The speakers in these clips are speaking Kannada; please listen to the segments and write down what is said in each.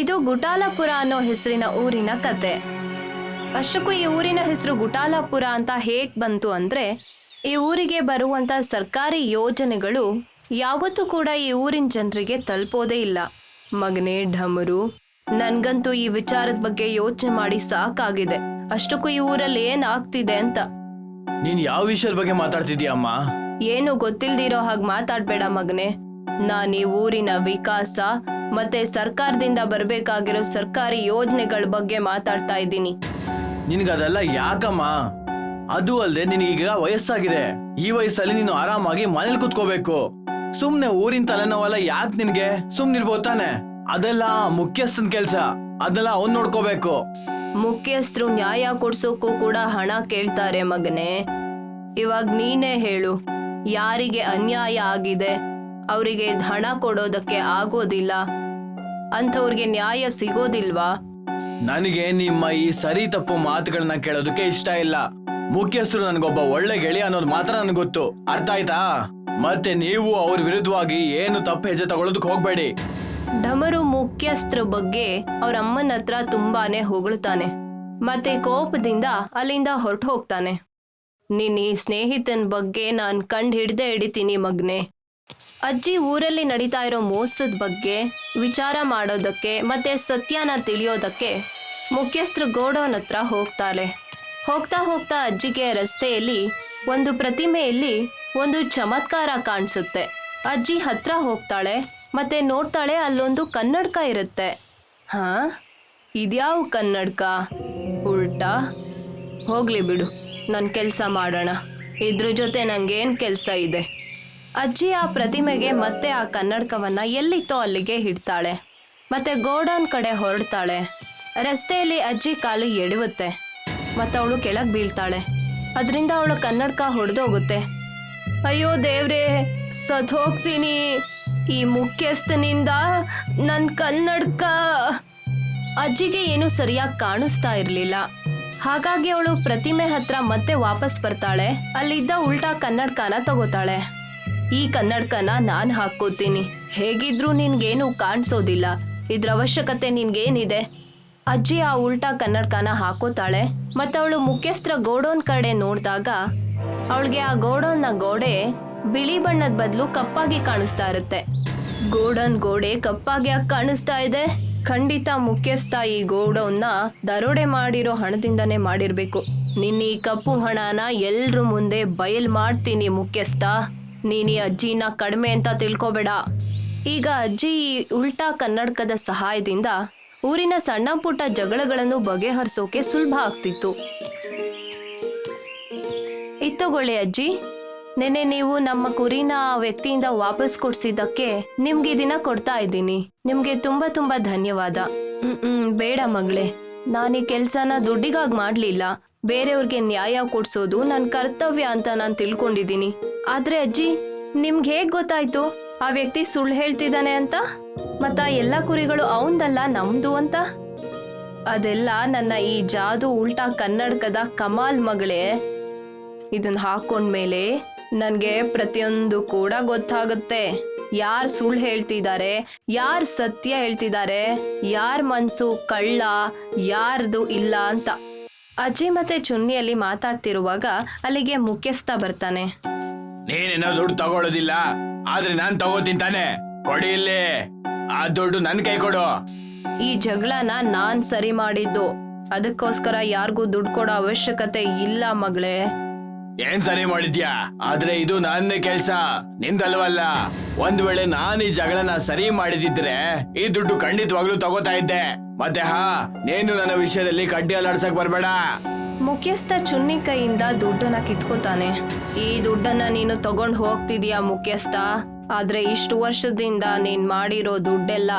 ಇದು ಗುಟಾಲಪುರ ಅನ್ನೋ ಹೆಸರಿನ ಊರಿನ ಕತೆ. ಅಷ್ಟಕ್ಕೂ ಈ ಊರಿನ ಹೆಸರು ಗುಟಾಲಪುರ ಅಂತ ಹೇಗ್ ಬಂತು ಅಂದ್ರೆ ಈ ಊರಿಗೆ ಬರುವಂತ ಸರ್ಕಾರಿ ಯೋಜನೆಗಳು ಯಾವತ್ತೂ ಕೂಡ ಈ ಊರಿನ ಜನರಿಗೆ ತಲುಪೋದೇ ಇಲ್ಲ. ಮಗನೇ ಢಮರು ನನ್ಗಂತೂ ಈ ವಿಚಾರದ ಬಗ್ಗೆ ಯೋಚನೆ ಮಾಡಿ ಸಾಕಾಗಿದೆ. ಅಷ್ಟಕ್ಕೂ ಈ ಊರಲ್ಲಿ ಏನ್ ಆಗ್ತಿದೆ ಅಂತ. ನೀನ್ ಯಾವ ವಿಷಯದ ಬಗ್ಗೆ ಮಾತಾಡ್ತಿದ್ಯಾ ಅಮ್ಮ? ಏನು ಗೊತ್ತಿಲ್ದಿರೋ ಹಾಗೆ ಮಾತಾಡ್ಬೇಡ ಮಗನೆ. ನಾನು ಈ ಊರಿನ ವಿಕಾಸ ಮತ್ತೆ ಸರ್ಕಾರದಿಂದ ಬರಬೇಕಾಗಿರೋ ಸರ್ಕಾರಿ ಯೋಜನೆಗಳ ಬಗ್ಗೆ ಮಾತಾಡ್ತಾ ಇದ್ದೀನಿ. ನಿನ್ಗದೆಲ್ಲ ಯಾಕಮ್ಮ? ಅದು ಅಲ್ಲದೆ ನಿನಗೀಗ ವಯಸ್ಸಾಗಿದೆ. ಈ ವಯಸ್ಸಲ್ಲಿ ನೀನು ಆರಾಮಾಗಿ ಮನೇಲಿ ಕುತ್ಕೋಬೇಕು. ಸುಮ್ನೆ ಊರಿನ ತಲೆನೋವೆಲ್ಲ ಯಾಕೆ ನಿನ್ಗೆ? ಸುಮ್ನಿರ್ಬೋದು ತಾನೆ. ಅದೆಲ್ಲ ಮುಖ್ಯಸ್ಥನ ಕೆಲ್ಸ. ಅದೆಲ್ಲ ಅವ್ನು ನೋಡ್ಕೋಬೇಕು. ಮುಖ್ಯಸ್ಥರು ನ್ಯಾಯ ಕೊಡ್ಸೋಕ್ಕೂ ಕೂಡ ಹಣ ಕೇಳ್ತಾರೆ ಮಗನೇ. ಇವಾಗ ನೀನೇ ಹೇಳು ಯಾರಿಗೆ ಅನ್ಯಾಯ ಆಗಿದೆ ಅವರಿಗೆ ಹಣ ಕೊಡೋದಕ್ಕೆ ಆಗೋದಿಲ್ಲ. ಅಂಥವ್ರಿಗೆ ನ್ಯಾಯ ಸಿಗೋದಿಲ್ವಾ? ನನಗೆ ನಿಮ್ಮ ಈ ಸರಿ ತಪ್ಪು ಮಾತುಗಳನ್ನ ಕೇಳೋದಕ್ಕೆ ಇಷ್ಟ ಇಲ್ಲ. ಮುಖ್ಯಸ್ಥರು ನನಗೊಬ್ಬ ಒಳ್ಳೆ ಗೆಳೆಯ ಅನ್ನೋದು ಮಾತ್ರ ನನಗೆ ಗೊತ್ತು. ಅರ್ಥ ಆಯ್ತಾ? ಮತ್ತೆ ನೀವು ಅವ್ರ ವಿರುದ್ಧವಾಗಿ ಏನು ತಪ್ಪು ಹೆಜ್ಜೆ ತಗೊಳ್ಳೋದಕ್ಕೆ ಹೋಗ್ಬೇಡಿ. ಡಮರು ಮುಖ್ಯಸ್ಥರ ಬಗ್ಗೆ ಅವ್ರ ಅಮ್ಮನ ಹತ್ರ ತುಂಬಾನೇ ಹೊಗಳ್ತಾನೆ. ಮತ್ತೆ ಕೋಪದಿಂದ ಅಲ್ಲಿಂದ ಹೊರಟು ಹೋಗ್ತಾನೆ ನಿನ್ನ ಈ ಸ್ನೇಹಿತನ ಬಗ್ಗೆ ನಾನು ಕಂಡು ಹಿಡ್ದೆ ಹಿಡಿತೀನಿ ಮಗ್ನೆ. ಅಜ್ಜಿ ಊರಲ್ಲಿ ನಡೀತಾ ಇರೋ ಮೋಸದ ಬಗ್ಗೆ ವಿಚಾರ ಮಾಡೋದಕ್ಕೆ ಮತ್ತೆ ಸತ್ಯನ ತಿಳಿಯೋದಕ್ಕೆ ಮುಖ್ಯಸ್ಥರು ಗೋಡೌನ್ ಹತ್ರ ಹೋಗ್ತಾಳೆ. ಹೋಗ್ತಾ ಹೋಗ್ತಾ ಅಜ್ಜಿಗೆ ರಸ್ತೆಯಲ್ಲಿ ಒಂದು ಪ್ರತಿಮೆಯಲ್ಲಿ ಒಂದು ಚಮತ್ಕಾರ ಕಾಣಿಸುತ್ತೆ. ಅಜ್ಜಿ ಹತ್ರ ಹೋಗ್ತಾಳೆ, ಮತ್ತೆ ನೋಡ್ತಾಳೆ ಅಲ್ಲೊಂದು ಕನ್ನಡಕ ಇರುತ್ತೆ. ಹಾ? ಇದ್ಯಾವ ಕನ್ನಡಕ? ಉಲ್ಟಾ? ಹೋಗ್ಲಿ ಬಿಡು ನನ್ನ ಕೆಲಸ ಮಾಡೋಣ. ಇದ್ರ ಜೊತೆ ನಂಗೇನು ಕೆಲಸ ಇದೆ? ಅಜ್ಜಿ ಆ ಪ್ರತಿಮೆಗೆ ಮತ್ತೆ ಆ ಕನ್ನಡಕವನ್ನ ಎಲ್ಲಿತ್ತೋ ಅಲ್ಲಿಗೆ ಹಿಡ್ತಾಳೆ ಮತ್ತೆ ಗೋಡೌನ್ ಕಡೆ ಹೊರಡ್ತಾಳೆ. ರಸ್ತೆಯಲ್ಲಿ ಅಜ್ಜಿ ಕಾಲು ಎಡುವುತ್ತೆ ಮತ್ತೆ ಅವಳು ಕೆಳಗೆ ಬೀಳ್ತಾಳೆ. ಅದರಿಂದ ಅವಳು ಕನ್ನಡಕ ಹೊಡೆದೋಗುತ್ತೆ. ಅಯ್ಯೋ ದೇವ್ರೇ, ಸತ್ ಹೋಗ್ತೀನಿ. ಈ ಮುಖ್ಯಸ್ಥನಿಂದ ನನ್ನ ಕನ್ನಡಕ. ಅಜ್ಜಿಗೆ ಏನು ಸರಿಯಾಗಿ ಕಾಣಿಸ್ತಾ ಇರಲಿಲ್ಲ. ಹಾಗಾಗಿ ಅವಳು ಪ್ರತಿಮೆ ಹತ್ರ ಮತ್ತೆ ವಾಪಸ್ ಬರ್ತಾಳೆ. ಅಲ್ಲಿದ್ದ ಉಲ್ಟಾ ಕನ್ನಡಕನ ತಗೋತಾಳೆ. ಈ ಕನ್ನಡಕನ ನಾನು ಹಾಕೋತೀನಿ ಹೇಗಿದ್ರೂ ನಿನ್ಗೇನು ಕಾಣಿಸೋದಿಲ್ಲ. ಇದ್ರ ಅವಶ್ಯಕತೆ ನಿನ್ಗೇನಿದೆ? ಅಜ್ಜಿ ಆ ಉಲ್ಟಾ ಕನ್ನಡಕನ ಹಾಕೋತಾಳೆ. ಮತ್ತೆ ಅವಳು ಮುಖ್ಯಸ್ಥರ ಗೋಡೌನ್ ಕಡೆ ನೋಡಿದಾಗ ಅವಳಿಗೆ ಆ ಗೋಡೌನ್ನ ಗೋಡೆ ಬಿಳಿ ಬಣ್ಣದ ಬದಲು ಕಪ್ಪಾಗಿ ಕಾಣಿಸ್ತಾ ಇರುತ್ತೆ. ಗೋಡನ್ ಗೋಡೆ ಕಪ್ಪಾಗಿ ಯಾಕೆ ಕಾಣಿಸ್ತಾ ಇದೆ? ಖಂಡಿತ ಮುಖ್ಯಸ್ಥ ಈ ಗೋಡೌನ್ನ ದರೋಡೆ ಮಾಡಿರೋ ಹಣದಿಂದನೇ ಮಾಡಿರ್ಬೇಕು. ನಿನ್ನ ಈ ಕಪ್ಪು ಹಣನ ಎಲ್ರ ಮುಂದೆ ಬಯಲ್ ಮಾಡ್ತೀನಿ ಮುಖ್ಯಸ್ಥ. ನೀನ್ ಅಜ್ಜಿನ ಕಡಿಮೆ ಅಂತ ತಿಳ್ಕೊಬೇಡ. ಈಗ ಅಜ್ಜಿ ಈ ಉಲ್ಟಾ ಕನ್ನಡಕದ ಸಹಾಯದಿಂದ ಊರಿನ ಸಣ್ಣ ಪುಟ್ಟ ಜಗಳಗಳನ್ನು ಬಗೆಹರಿಸೋಕೆ ಸುಲಭ ಆಗ್ತಿತ್ತು. ಇತ್ತಗೊಳ್ಳಿ ಅಜ್ಜಿ ನೆನೆ ನೀವು ನಮ್ಮ ಕುರಿನ ವ್ಯಕ್ತಿಯಿಂದ ವಾಪಸ್ ಕೊಡ್ಸಿದ್ದಕ್ಕೆ ನಿಮ್ಗೆ ದಿನ ಕೊಡ್ತಾ ಇದ್ದೀನಿ. ನಿಮ್ಗೆ ತುಂಬಾ ತುಂಬಾ ಧನ್ಯವಾದ. ಹ್ಮ್, ಬೇಡ ಮಗಳೇ. ನಾನು ಈ ಕೆಲ್ಸನ ದುಡ್ಡಿಗಾಗಿ ಮಾಡ್ಲಿಲ್ಲ. ಬೇರೆಯವ್ರಿಗೆ ನ್ಯಾಯ ಕೊಡ್ಸೋದು ನನ್ನ ಕರ್ತವ್ಯ ಅಂತ ನಾನು ತಿಳ್ಕೊಂಡಿದ್ದೀನಿ. ಆದ್ರೆ ಅಜ್ಜಿ, ನಿಮ್ಗೆ ಹೇಗ್ ಗೊತ್ತಾಯ್ತು? ಆ ವ್ಯಕ್ತಿ ಸುಳ್ಳು ಹೇಳ್ತಿದ್ದಾನೆ ಅಂತ? ಮತ್ತ ಎಲ್ಲ ಕುರಿಗಳು ಅವಂದಲ್ಲ ನಮ್ದು ಅಂತ? ಅದೆಲ್ಲ ನನ್ನ ಈ ಜಾದು ಉಲ್ಟಾ ಕನ್ನಡಕದ ಕಮಾಲ್ ಮಗಳೇ. ಇದನ್ನ ಹಾಕೊಂಡ್ಮೇಲೆ ನನಗೆ ಪ್ರತಿಯೊಂದು ಕೂಡ ಗೊತ್ತಾಗುತ್ತೆ. ಯಾರು ಸುಳ್ಳು ಹೇಳ್ತಿದ್ದಾರೆ, ಯಾರು ಸತ್ಯ ಹೇಳ್ತಿದ್ದಾರೆ, ಯಾರ ಮನ್ಸು ಕಳ್ಳ, ಯಾರ್ದು ಇಲ್ಲ ಅಂತ. ಅಜ್ಜಿ ಮತ್ತೆ ಚುನ್ನಿಯಲ್ಲಿ ಮಾತಾಡ್ತಿರುವಾಗ ಅಲ್ಲಿಗೆ ಮುಖ್ಯಸ್ಥ ಬರ್ತಾನೆ. ನೀನೇನೋ ದುಡ್ಡು ತಗೊಳ್ಳೋದಿಲ್ಲ ಆದ್ರೆ ನಾನ್ ತಗೋತೀನಿ ತಾನೆ. ಕೊಡಿ ಇಲ್ಲಿ. ಆ ದುಡ್ಡು ನನ್ ಕೈ ಕೊಡು. ಈ ಜಗಳನ ನಾನ್ ಸರಿ ಮಾಡಿದ್ದು. ಅದಕ್ಕೋಸ್ಕರ ಯಾರಿಗೂ ದುಡ್ಡು ಕೊಡೋ ಅವಶ್ಯಕತೆ ಇಲ್ಲ ಮಗಳೇ. ಏನ್ ಸರಿ ಮಾಡಿದ್ಯಾ? ಆದ್ರೆ ಇದು ನನ್ನ ಕೆಲ್ಸ. ನಿಂದಲ್ವಲ್ಲ? ಒಂದ್ ವೇಳೆ ನಾನ್ ಈ ಜಗಳನ ಸರಿ ಮಾಡಿದಿದ್ರೆ ಈ ದುಡ್ಡು ಖಂಡಿತವಾಗ್ಲೂ ತಗೋತಾ ಇದ್ದೆ. ಮತ್ತೆ ಹಾ, ನೀನು ನನ್ನ ವಿಷಯದಲ್ಲಿ ಕಡ್ಡಿ ಅಲ್ಲಾಡ್ಸಕ್ ಬರ್ಬೇಡ. ಮುಖ್ಯಸ್ಥ ಚುನ್ನಿ ಕೈಯಿಂದ ದುಡ್ಡನ್ನ ಕಿತ್ಕೋತಾನೆ. ಈ ದುಡ್ಡನ್ನ ನೀನು ತಗೊಂಡ್ ಹೋಗ್ತಿದೀಯಾ ಮುಖ್ಯಸ್ಥ? ಆದ್ರೆ ಇಷ್ಟು ವರ್ಷದಿಂದ ನೀನ್ ಮಾಡಿರೋ ದುಡ್ಡೆಲ್ಲ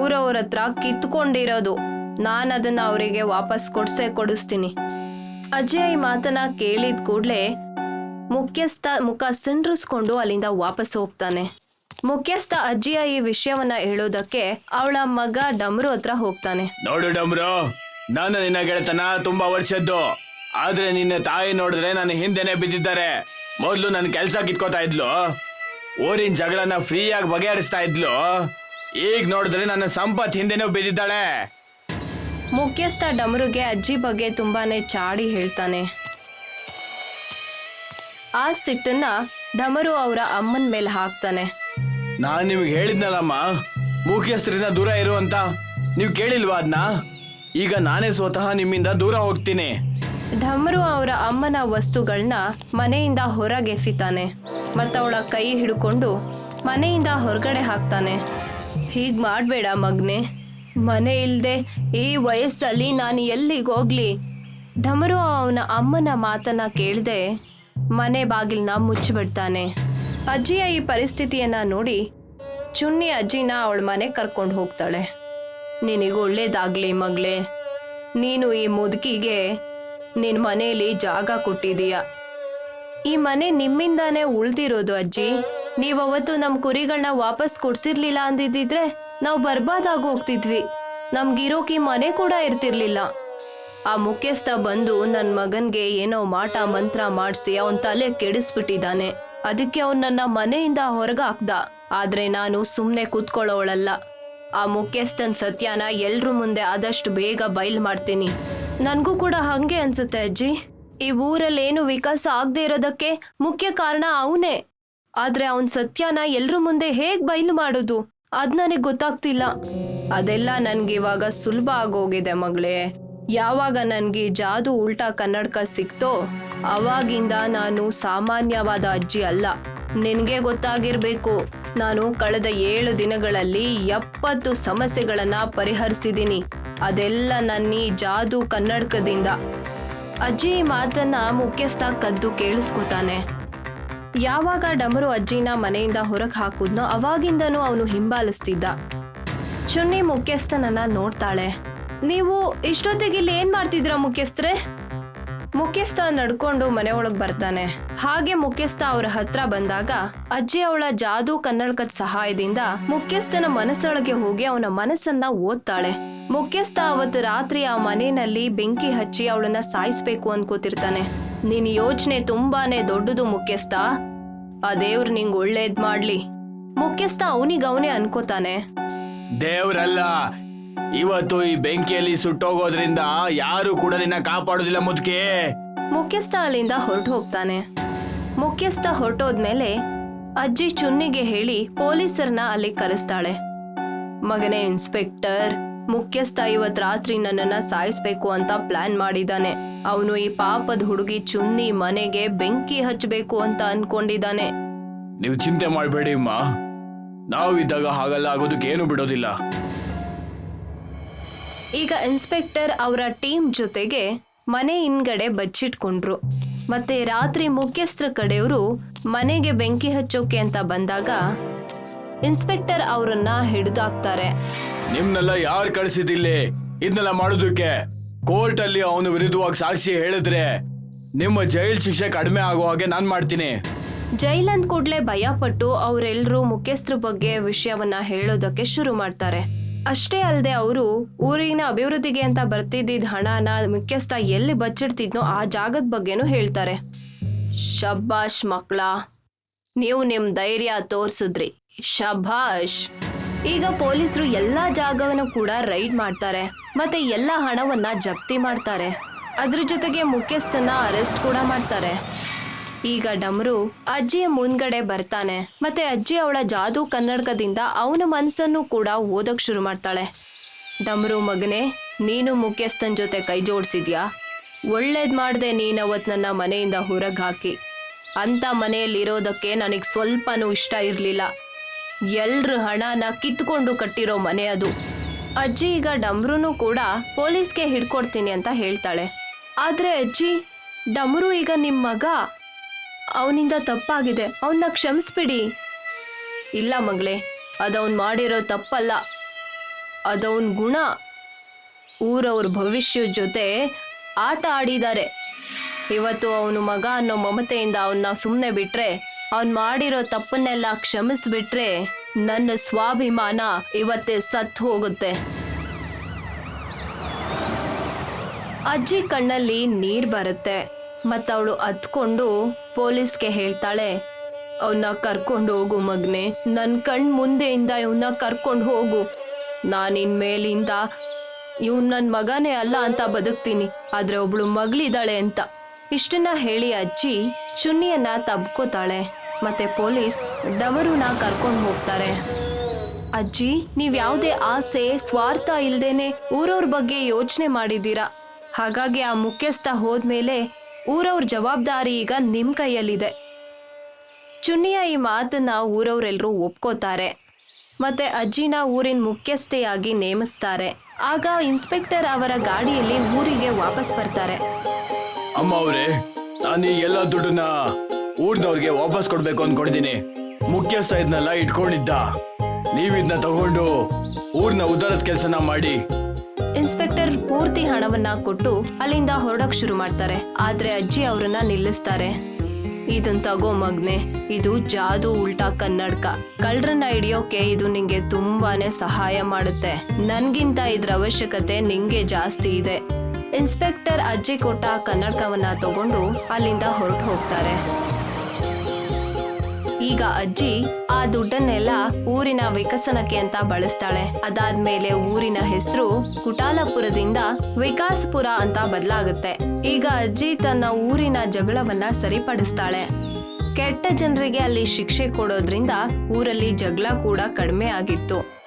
ಊರವ್ರ ಹತ್ರ ಕಿತ್ಕೊಂಡಿರೋದು. ನಾನ್ ಅದನ್ನ ಅವರಿಗೆ ವಾಪಸ್ ಕೊಡ್ಸೆ ಕೊಡಿಸ್ತೀನಿ. ಅಜಯ್ ಮಾತನ್ನ ಕೇಳಿದ ಕೂಡಲೇ ಮುಖ್ಯಸ್ಥ ಮುಖ ಸಿಂಡ್ರಿಸ್ಕೊಂಡು ಅಲ್ಲಿಂದ ವಾಪಸ್ ಹೋಗ್ತಾನೆ. ಮುಖ್ಯಸ್ಥ ಅಜ್ಜಿಯ ಈ ವಿಷಯವನ್ನ ಹೇಳೋದಕ್ಕೆ ಅವಳ ಮಗ ಡಮ್ರು ಹತ್ರ ಹೋಗ್ತಾನೆ. ನೋಡು ಡಮ್ರು, ನಾನು ನಿನ್ನ ಗೆಳೆತನ ತುಂಬಾ ವರ್ಷದ್ದು. ಆದ್ರೆ ನಿನ್ನ ತಾಯಿ ನೋಡಿದ್ರೆ ನನ್ನ ಹಿಂದೆನೆ ಬಿದ್ದಿದ್ದಾರೆ. ಮೊದ್ಲು ನನ್ನ ಕೆಲ್ಸ ಕಿತ್ಕೋತಾ ಇದ್ಲು. ಊರಿನ ಜಗಳನ್ನ ಫ್ರೀಯಾಗಿ ಬಗೆಹರಿಸ್ತಾ ಇದ್ಲು. ಈಗ ನೋಡಿದ್ರೆ ನನ್ನ ಸಂಪತ್ ಹಿಂದೆನೂ ಬಿದ್ದಿದ್ದಾಳೆ. ಮುಖ್ಯಸ್ಥ ಡಮರುಗೆ ಅಜ್ಜಿ ಬಗ್ಗೆ ತುಂಬಾನೇ ಚಾಡಿ ಹೇಳ್ತಾನೆ. ಆ ಸಿಟ್ಟನ್ನ ಡಮರು ಅವರ ಅಮ್ಮನ ಮೇಲೆ ಹಾಕ್ತಾನೆ. ನಾನು ನಿಮ್ಗೆ ಹೇಳಿದ್ನಲ್ಲಮ್ಮ ಮುಖ್ಯಸ್ಥರಿಂದ ದೂರ ಇರುವಂತ ನೀವು ಕೇಳಿಲ್ವಾ ಅದನ್ನ ಈಗ ನಾನೇ ಸ್ವತಃ ನಿಮ್ಮಿಂದ ದೂರ ಹೋಗ್ತೀನಿ. ಡಮರು ಅವರ ಅಮ್ಮನ ವಸ್ತುಗಳನ್ನ ಮನೆಯಿಂದ ಹೊರಗೆಸಿತಾನೆ. ಮತ್ತವಳ ಕೈ ಹಿಡ್ಕೊಂಡು ಮನೆಯಿಂದ ಹೊರಗಡೆ ಹಾಕ್ತಾನೆ. ಹೀಗ್ ಮಾಡಬೇಡ ಮಗ್ನೆ. ಮನೆ ಇಲ್ಲದೆ ಈ ವಯಸ್ಸಲ್ಲಿ ನಾನು ಎಲ್ಲಿಗೆ ಹೋಗ್ಲಿ? ಡಮರು ಅವನ ಅಮ್ಮನ ಮಾತನ್ನ ಕೇಳದೆ ಮನೆ ಬಾಗಿಲನ್ನ ಮುಚ್ಚಿಬಿಡ್ತಾನೆ. ಅಜ್ಜಿಯ ಈ ಪರಿಸ್ಥಿತಿಯನ್ನ ನೋಡಿ ಚುನ್ನಿ ಅಜ್ಜಿನ ಅವಳ ಮನೆ ಕರ್ಕೊಂಡು ಹೋಗ್ತಾಳೆ. ನಿನಗೆ ಒಳ್ಳೇದಾಗ್ಲಿ ಮಗಳೇ. ನೀನು ಈ ಮುದುಕಿಗೆ ನಿನ್ನ ಮನೆಯಲ್ಲಿ ಜಾಗ ಕೊಟ್ಟಿದೀಯ. ಈ ಮನೆ ನಿಮ್ಮಿಂದಾನೇ ಉಳ್ದಿರೋದು ಅಜ್ಜಿ. ನೀವವತ್ತು ನಮ್ಮ ಕುರಿಗಳನ್ನ ವಾಪಸ್ ಕೊಡ್ಸಿರ್ಲಿಲ್ಲ ಅಂದಿದ್ದಿದ್ರೆ ನಾವು ಬರ್ಬಾದಾಗಿ ಹೋಗ್ತಿದ್ವಿ. ನಮ್ಗಿರೋಕೆ ಮನೆ ಕೂಡ ಇರ್ತಿರ್ಲಿಲ್ಲ. ಆ ಮುಖ್ಯಸ್ಥ ಬಂದು ನನ್ನ ಮಗನ್ಗೆ ಏನೋ ಮಾಟ ಮಂತ್ರ ಮಾಡಿಸಿ ಅವನ ತಲೆ ಕೆಡಿಸ್ಬಿಟ್ಟಿದ್ದಾನೆ ಅದಕ್ಕೆ ಅವನ್ ನನ್ನ ಮನೆಯಿಂದ ಹೊರಗೆ ಹಾಕ್ದ ಆದ್ರೆ ನಾನು ಸುಮ್ಮನೆ ಕೂತ್ಕೊಳ್ಳೋವಳಲ್ಲ. ಆ ಮುಖ್ಯಸ್ಥನ್ ಸತ್ಯನ ಎಲ್ರ ಮುಂದೆ ಆದಷ್ಟು ಬೇಗ ಬಯಲ್ ಮಾಡ್ತೀನಿ. ನನಗೂ ಕೂಡ ಹಂಗೆ ಅನ್ಸುತ್ತೆ ಅಜ್ಜಿ. ಈ ಊರಲ್ಲಿ ಏನು ವಿಕಾಸ ಆಗದೆ ಇರೋದಕ್ಕೆ ಮುಖ್ಯ ಕಾರಣ ಅವನೇ. ಆದ್ರೆ ಅವನ್ ಸತ್ಯನ ಎಲ್ರ ಮುಂದೆ ಹೇಗ್ ಬಯಲು ಮಾಡೋದು? ಅದ್ ನನಗೆ ಗೊತ್ತಾಗ್ತಿಲ್ಲ. ಅದೆಲ್ಲ ನನ್ಗೆ ಇವಾಗ ಸುಲಭ ಆಗೋಗಿದೆ ಮಗಳೇ. ಯಾವಾಗ ನನಗೆ ಜಾದು ಉಲ್ಟಾ ಕನ್ನಡಕ ಸಿಕ್ತೋ, ಅವಾಗಿಂದ ನಾನು ಸಾಮಾನ್ಯವಾದ ಅಜ್ಜಿ ಅಲ್ಲ. ನಿನಗೆ ಗೊತ್ತಾಗಿರ್ಬೇಕು. ನಾನು ಕಳೆದ ಏಳು ದಿನಗಳಲ್ಲಿ ಎಪ್ಪತ್ತು ಸಮಸ್ಯೆಗಳನ್ನ ಪರಿಹರಿಸಿದ್ದೀನಿ. ಅದೆಲ್ಲ ನನ್ನ ಈ ಜಾದು ಕನ್ನಡಕದಿಂದ. ಅಜ್ಜಿ ಮಾತನ್ನ ಮುಖ್ಯಸ್ಥ ಕದ್ದು ಕೇಳಿಸ್ಕೊತಾನೆ. ಯಾವಾಗ ಡಮರು ಅಜ್ಜಿನ ಮನೆಯಿಂದ ಹೊರಗೆ ಹಾಕುದ್ನೋ ಅವಾಗಿಂದನೂ ಅವನು ಹಿಂಬಾಲಿಸ್ತಿದ್ದ. ಚುನ್ನಿ ಮುಖ್ಯಸ್ಥನನ್ನ ನೋಡ್ತಾಳೆ. ನೀವು ಇಷ್ಟೊತ್ತಿಗೆ ಇಲ್ಲಿ ಏನ್ ಮಾಡ್ತಿದ್ರ ಮುಖ್ಯಸ್ಥರೇ? ಮುಖ್ಯಸ್ಥ ನಡ್ಕೊಂಡು ಮನೆ ಒಳಗ್ ಬರ್ತಾನೆ. ಹಾಗೆ ಮುಖ್ಯಸ್ಥ ಅವರ ಹತ್ರ ಬಂದಾಗ ಅಜ್ಜಿ ಅವಳ ಜಾದೂ ಕನ್ನಡಕದ ಸಹಾಯದಿಂದ ಮುಖ್ಯಸ್ಥನ ಮನಸ್ಸೊಳಗೆ ಹೋಗಿ ಅವನ ಮನಸ್ಸನ್ನ ಓದ್ತಾಳೆ. ಮುಖ್ಯಸ್ಥ ಅವತ್ತು ರಾತ್ರಿ ಆ ಮನೆಯಲ್ಲಿ ಬೆಂಕಿ ಹಚ್ಚಿ ಅವಳನ್ನ ಸಾಯಿಸ್ಬೇಕು ಅನ್ಕೋತಿರ್ತಾನೆ ನಿನ್ ಯೋಚನೆ ತುಂಬಾನೇ ದೊಡ್ಡದು ಮುಖ್ಯಸ್ಥ. ಆ ದೇವ್ರು ನಿಂಗ್ ಒಳ್ಳೇದ್ ಮಾಡ್ಲಿ. ಮುಖ್ಯಸ್ಥ ಅವನಿಗವನೇ ಅನ್ಕೋತಾನೆ. ದೇವ್ರಲ್ಲ ಇವತ್ತು ಈ ಬೆಂಕಿಯಲ್ಲಿ ಸುಟ್ಟೋಗೋದ್ರಿಂದ ಯಾರು ಕೂಡ ನಿನ್ನ ಕಾಪಾಡೋದಿಲ್ಲ ಮುದ್ಕೆ. ಮುಖ್ಯಸ್ಥ ಅಲ್ಲಿಂದ ಹೊರಟು ಹೋಗ್ತಾನೆ ಮುಖ್ಯಸ್ಥ ಹೊರಟೋದ್ಮೇಲೆ ಅಜ್ಜಿ ಚುನ್ನಿಗೆ ಹೇಳಿ ಪೊಲೀಸರನ್ನ ಅಲ್ಲಿ ಕರೆಸ್ತಾಳೆ. ಮಗನೇ ಇನ್ಸ್ಪೆಕ್ಟರ್ ಮುಖ್ಯಸ್ಥ ಇವತ್ ರಾತ್ರಿ ನನ್ನನ್ನ ಸಾಯಿಸ್ಬೇಕು ಅಂತ ಪ್ಲಾನ್ ಮಾಡಿದಾನೆ ಅವನು ಈ ಪಾಪದ ಹುಡುಗಿ ಚುನ್ನಿ ಮನೆಗೆ ಬೆಂಕಿ ಹಚ್ಚಬೇಕು ಅಂತ ಅನ್ಕೊಂಡಿದ್ದಾನೆ. ನೀವು ಚಿಂತೆ ಮಾಡಬೇಡಿ ಅಮ್ಮ. ನಾವಿದ್ದಾಗ ಹಾಗೆಲ್ಲ ಆಗೋದಕ್ಕೆ ಏನು ಬಿಡೋದಿಲ್ಲ. ಈಗ ಇನ್ಸ್ಪೆಕ್ಟರ್ ಅವರ ಟೀಮ್ ಜೊತೆಗೆ ಮನೆ ಹಿಂದ್ಗಡೆ ಬಚ್ಚಿಟ್ಕೊಂಡ್ರು. ಮತ್ತೆ ರಾತ್ರಿ ಮುಖ್ಯಸ್ಥರ ಕಡೆಯವರು ಮನೆಗೆ ಬೆಂಕಿ ಹಚ್ಚೋಕೆ ಅಂತ ಬಂದಾಗ ಇನ್ಸ್ಪೆಕ್ಟರ್ ಅವರನ್ನ ಹಿಡಿದಾಕ್ತಾರೆ. ನಿಮ್ನೆಲ್ಲ ಯಾರು ಕಳಿಸಿದಿಲ್ಲಿ ಇದನ್ನೆಲ್ಲ ಮಾಡೋದಕ್ಕೆ ಕೋರ್ಟ್ ಅಲ್ಲಿ ಅವನು ವಿರುದ್ಧವಾಗಿ ಸಾಕ್ಷಿ ಹೇಳಿದ್ರೆ ನಿಮ್ಮ ಜೈಲ್ ಶಿಕ್ಷೆ ಕಡಿಮೆ ಆಗೋ ಹಾಗೆ ನಾನ್ ಮಾಡ್ತೀನಿ. ಜೈಲ್ ಜೈಲಂದ್ ಕೂಡಲೇ ಭಯಪಟ್ಟು ಅವರೆಲ್ಲರೂ ಮುಖ್ಯಸ್ಥರ ಬಗ್ಗೆ ವಿಷಯವನ್ನ ಹೇಳೋದಕ್ಕೆ ಶುರು ಮಾಡ್ತಾರೆ. ಅಷ್ಟೇ ಅಲ್ಲದೆ ಅವರು ಊರಿನ ಅಭಿವೃದ್ಧಿಗೆ ಅಂತ ಬರ್ತಿದ್ದಿದ್ದ ಹಣನ ಮುಖ್ಯಸ್ಥ ಎಲ್ಲಿ ಬಚ್ಚಿಡ್ತಿದ್ನೋ ಆ ಜಾಗದ ಬಗ್ಗೆನೂ ಹೇಳ್ತಾರೆ. ಶಬ್ಬಾಷ್ ಮಕ್ಕಳ ನೀವು ನಿಮ್ ಧೈರ್ಯ ತೋರ್ಸಿದ್ರಿ. ಶಭಾಷ್ ಈಗ ಪೊಲೀಸರು ಎಲ್ಲಾ ಜಾಗವನ್ನು ಕೂಡ ರೈಡ್ ಮಾಡ್ತಾರೆ. ಮತ್ತೆ ಎಲ್ಲಾ ಹಣವನ್ನ ಜಪ್ತಿ ಮಾಡ್ತಾರೆ. ಅದ್ರ ಜೊತೆಗೆ ಮುಖ್ಯಸ್ಥನ ಅರೆಸ್ಟ್ ಕೂಡ ಮಾಡ್ತಾರೆ. ಈಗ ಡಮರು ಅಜ್ಜಿಯ ಮುಂದ್ಗಡೆ ಬರ್ತಾನೆ. ಮತ್ತೆ ಅಜ್ಜಿ ಅವಳ ಜಾದೂ ಕನ್ನಡಕದಿಂದ ಅವನ ಮನಸ್ಸನ್ನು ಕೂಡ ಓದೋಕ್ ಶುರು ಮಾಡ್ತಾಳೆ. ಡಮರು ಮಗನೇ, ನೀನು ಮುಖ್ಯಸ್ಥನ ಜೊತೆ ಕೈ ಜೋಡಿಸಿದ್ಯಾ? ಒಳ್ಳೇದ್ ಮಾಡ್ದೆ ನೀನ್ ಅವತ್ ನನ್ನ ಮನೆಯಿಂದ ಹೊರಗೆ ಹಾಕಿ. ಅಂತ ಮನೆಯಲ್ಲಿರೋದಕ್ಕೆ ನನಗೆ ಸ್ವಲ್ಪನೂ ಇಷ್ಟ ಇರಲಿಲ್ಲ. ಎಲ್ರ ಹಣನ ಕಿತ್ಕೊಂಡು ಕಟ್ಟಿರೋ ಮನೆ ಅದು. ಅಜ್ಜಿ ಈಗ ಡಮ್ರುನು ಕೂಡ ಪೊಲೀಸ್ಗೆ ಹಿಡ್ಕೊಡ್ತೀನಿ ಅಂತ ಹೇಳ್ತಾಳೆ. ಆದ್ರೆ ಅಜ್ಜಿ, ಡಮ್ರು ಈಗ ನಿಮ್ಮ ಮಗ. ಅವನಿಂದ ತಪ್ಪಾಗಿದೆ. ಅವನ್ನ ಕ್ಷಮಿಸ್ಬಿಡಿ. ಇಲ್ಲ ಮಗಳೇ, ಅದವನ್ ಮಾಡಿರೋ ತಪ್ಪಲ್ಲ. ಅದವನ್ ಗುಣ. ಊರವ್ರ ಭವಿಷ್ಯದ ಜೊತೆ ಆಟ ಆಡಿದ್ದಾರೆ. ಇವತ್ತು ಅವನು ಮಗ ಅನ್ನೋ ಮಮತೆಯಿಂದ ಅವನ್ನ ಸುಮ್ಮನೆ ಬಿಟ್ರೆ ಅವನ್ ಮಾಡಿರೋ ತಪ್ಪನ್ನೆಲ್ಲ ಕ್ಷಮಿಸ್ಬಿಟ್ರೆ ನನ್ನ ಸ್ವಾಭಿಮಾನ ಇವತ್ತೇ ಸತ್ ಹೋಗುತ್ತೆ. ಅಜ್ಜಿ ಕಣ್ಣಲ್ಲಿ ನೀರ್ ಬರುತ್ತೆ. ಮತ್ತವಳು ಹತ್ಕೊಂಡು ಪೊಲೀಸ್ಗೆ ಹೇಳ್ತಾಳೆ ಅವನ್ನ ಕರ್ಕೊಂಡು ಹೋಗು ಮಗ್ನೆ. ನನ್ನ ಕಣ್ ಮುಂದೆಯಿಂದ ಇವನ್ನ ಕರ್ಕೊಂಡು ಹೋಗು. ನಾನು ಇನ್ಮೇಲಿಂದ ಇವ್ನು ನನ್ನ ಮಗನೇ ಅಲ್ಲ ಅಂತ ಬದುಕ್ತೀನಿ. ಆದ್ರೆ ಒಬ್ಳು ಮಗಳಿದ್ದಾಳೆ ಅಂತ. ಇಷ್ಟನ್ನ ಹೇಳಿ ಅಜ್ಜಿ ಚುನ್ನಿಯನ್ನ ತಬ್ಕೋತಾಳೆ. ಮತ್ತೆ ಪೊಲೀಸ್ ಡಮರುನ ಕರ್ಕೊಂಡು ಹೋಗ್ತಾರೆ. ಅಜ್ಜಿ, ನೀವ್ ಯಾವುದೇ ಆಸೆ, ಸ್ವಾರ್ಥ ಇಲ್ದೇನೆ ಊರವ್ರ ಬಗ್ಗೆ ಯೋಚನೆ ಮಾಡಿದ್ದೀರಾ? ಹಾಗಾಗಿ ಆ ಮುಖ್ಯಸ್ಥ ಹೋದ್ಮೇಲೆ ಊರವ್ರ ಜವಾಬ್ದಾರಿ ಈಗ ನಿಮ್ ಕೈಯಲ್ಲಿದೆ. ಚುನ್ನಿಯ ಈ ಮಾತನ್ನ ಊರವರೆಲ್ಲರೂ ಒಪ್ಕೋತಾರೆ. ಮತ್ತೆ ಅಜ್ಜಿನ ಊರಿನ ಮುಖ್ಯಸ್ಥೆಯಾಗಿ ನೇಮಿಸ್ತಾರೆ. ಆಗ ಇನ್ಸ್ಪೆಕ್ಟರ್ ಅವರ ಗಾಡಿಯಲ್ಲಿ ಊರಿಗೆ ವಾಪಸ್ ಬರ್ತಾರೆ. ಅಮ್ಮ ಅವರೇ ನಾನು ಎಲ್ಲ ದುಡ್ಡನ್ನ ಊರ್ನವ್ರಿಗೆ ವಾಪಸ್ ಕೊಡ್ಬೇಕು ಅನ್ಕೊಂಡಿದ್ದೀನಿ. ಮುಖ್ಯಸ್ಥ ಇದನ್ನೆಲ್ಲ ಇಟ್ಕೊಂಡಿದ್ದ. ನೀವಿದ್ನ ತಗೊಂಡು ಊರ್ನ ಉದ್ದಾರದ ಕೆಲಸನ ಮಾಡಿ. ಇನ್ಸ್ಪೆಕ್ಟರ್ ಪೂರ್ತಿ ಹಣವನ್ನ ಕೊಟ್ಟು ಅಲ್ಲಿಂದ ಹೊರಡಕ್ ಶುರು ಮಾಡ್ತಾರೆ. ಆದ್ರೆ ಅಜ್ಜಿ ಅವರನ್ನ ನಿಲ್ಲಿಸ್ತಾರೆ. ಇದನ್ ತಗೋ ಮಗ್ನೆ. ಇದು ಜಾದು ಉಲ್ಟಾ ಕನ್ನಡಕ. ಕಳ್ಳರನ್ನ ಹಿಡಿಯೋಕೆ ಇದು ನಿಂಗೆ ತುಂಬಾನೇ ಸಹಾಯ ಮಾಡುತ್ತೆ. ನನ್ಗಿಂತ ಇದ್ರ ಅವಶ್ಯಕತೆ ನಿಂಗೆ ಜಾಸ್ತಿ ಇದೆ. ಇನ್ಸ್ಪೆಕ್ಟರ್ ಅಜ್ಜಿ ಕೊಟ್ಟ ಕನ್ನಡಕವನ್ನ ತಗೊಂಡು ಅಲ್ಲಿಂದ ಹೊರಟು ಹೋಗ್ತಾರೆ. ಈಗ ಅಜ್ಜಿ, ಆ ದುಡ್ಡನ್ನೆಲ್ಲ ಊರಿನ ವಿಕಸನಕ್ಕೆ ಅಂತ ಬಳಸ್ತಾಳೆ. ಅದಾದ್ಮೇಲೆ ಊರಿನ ಹೆಸರು ಕುಟಾಲಪುರದಿಂದ ವಿಕಾಸ್ಪುರ ಅಂತ ಬದಲಾಗುತ್ತೆ. ಈಗ ಅಜ್ಜಿ ತನ್ನ ಊರಿನ ಜಗಳವನ್ನ ಸರಿಪಡಿಸ್ತಾಳೆ. ಕೆಟ್ಟ ಜನರಿಗೆ ಅಲ್ಲಿ ಶಿಕ್ಷೆ ಕೊಡೋದ್ರಿಂದ ಊರಲ್ಲಿ ಜಗಳ ಕೂಡ ಕಡಿಮೆ ಆಗಿತ್ತು.